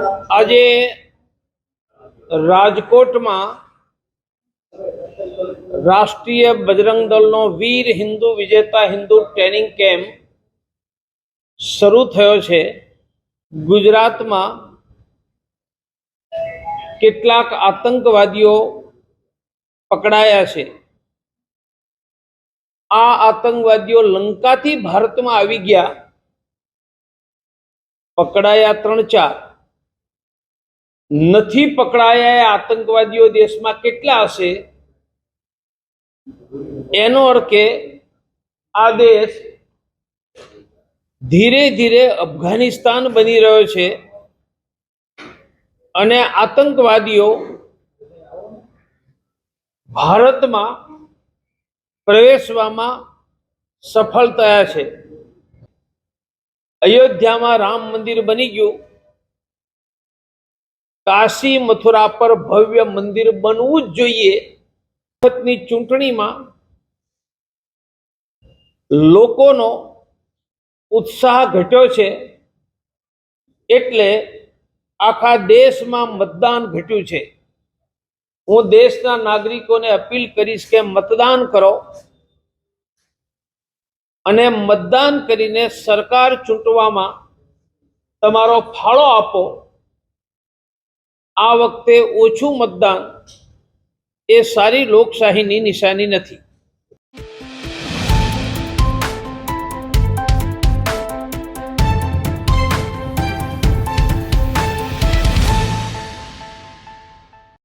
આજે રાજકોટમાં રાષ્ટ્રીય બજરંગ દળનો વીર હિન્દુ વિજેતા હિન્દુ ટ્રેનિંગ કેમ્પ શરૂ થયો છે. ગુજરાતમાં કેટલાક આતંકવાદીઓ પકડાયા છે. આ આતંકવાદીઓ લંકાથી ભારતમાં આવી ગયા. પકડાયા ત્રણ ચાર. નથી પકડાયા આતંકવાદીઓ દેશમાં કેટલા હશે? એનો અર્થ કે આ દેશ ધીરે ધીરે અફઘાનિસ્તાન બની રહ્યો છે અને આતંકવાદીઓ ભારતમાં પ્રવેશવામાં સફળ થયા છે. અયોધ્યામાં રામ મંદિર બની ગયું. કાશી મથુરા પર ભવ્ય મંદિર બનવું જ જોઈએ. વખતની ચૂંટણીમાં લોકોનો ઉત્સાહ ઘટ્યો છે. એટલે આખા દેશમાં મતદાન ઘટ્યું છે. હું દેશના નાગરિકોને અપીલ કરીશ કે મતદાન કરો. અને મતદાન કરીને સરકાર ચૂંટવામાં તમારો ફાળો આપો. આ વખતે ઓછું મતદાન એ સારી લોકશાહીની નિશાની નથી.